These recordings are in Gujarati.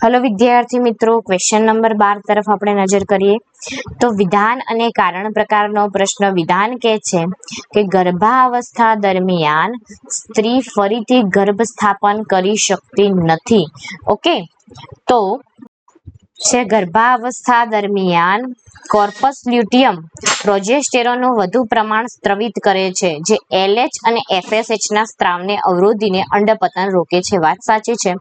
હલો વિદ્યાર્થી મિત્રો. ક્વેશ્ચન નંબર બાર તરફ આપણે નજર કરીએ. તો વિધાન અને કારણ પ્રકારનો પ્રશ્ન વિધાન કે છે કે ગર્ભાવસ્થા દરમિયાન સ્ત્રી ફરીથી ગર્ભ સ્થાપન કરી શકતી નથી. ઓકે તો છે. ગર્ભાવસ્થા દરમિયાન કોર્પસ લ્યુટિયમ પ્રોજેસ્ટેરોનનું વધુ પ્રમાણ સ્ત્રવિત કરે છે, જે એલએચ અને એફએસએચ ના સ્ત્રાવને અવરોધીને અંડપતન રોકે છે. વાત સાચી છે.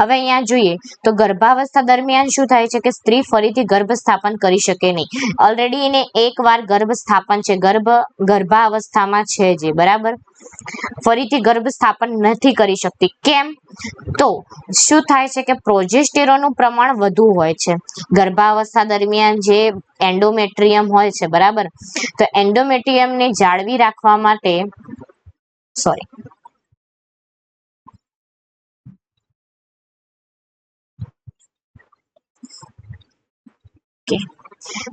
હવે અહીંયા જોઈએ તો ગર્ભાવસ્થા દરમિયાન શું થાય છે કે સ્ત્રી ફરીથી ગર્ભ સ્થાપન કરી શકે નહીં. ઓલરેડી એને એકવાર ગર્ભ સ્થાપન છે. ગર્ભ, ગર્ભાવસ્થામાં છે જે. બરાબર? ફરીથી ગર્ભ સ્થાપન નથી કરી શકતી. કેમ? તો શું થાય છે કે પ્રોજેસ્ટેરોનનું પ્રમાણ વધુ હોય છે. ગર્ભાવસ્થા દરમિયાન જે એન્ડોમેટ્રિયમ હોય છે, બરાબર? તો એન્ડોમેટ્રિયમને જાળવી રાખવા માટે, સોરી.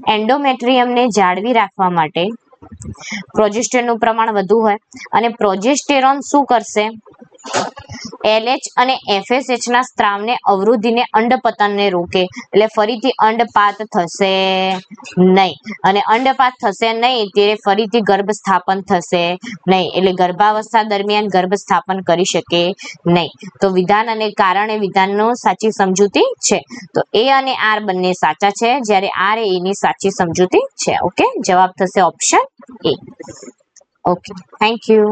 એન્ડોમેટ્રિયમને જાળવી રાખવા માટે પ્રોજેસ્ટેરોનનું પ્રમાણ વધુ હોય. અને પ્રોજેસ્ટેરોન શું કરશે? એલએચ અને એફએસએચ ના સ્ત્રાવને અવરોધીને અંડપતનને રોકે. એટલે ફરીથી અંડપાત થશે નહીં. અને અંડપાત થશે નહીં ત્યારે ફરીથી ગર્ભ સ્થાપન થશે નહીં. એટલે ગર્ભાવસ્થા દરમિયાન ગર્ભ સ્થાપન કરી શકે નહીં. તો વિધાન અને કારણે વિધાનનો સાચી સમજૂતી છે. તો એ અને આર બંને સાચા છે. જ્યારે આર એ એની સાચી સમજૂતી છે. ઓકે જવાબ થશે option A okay thank you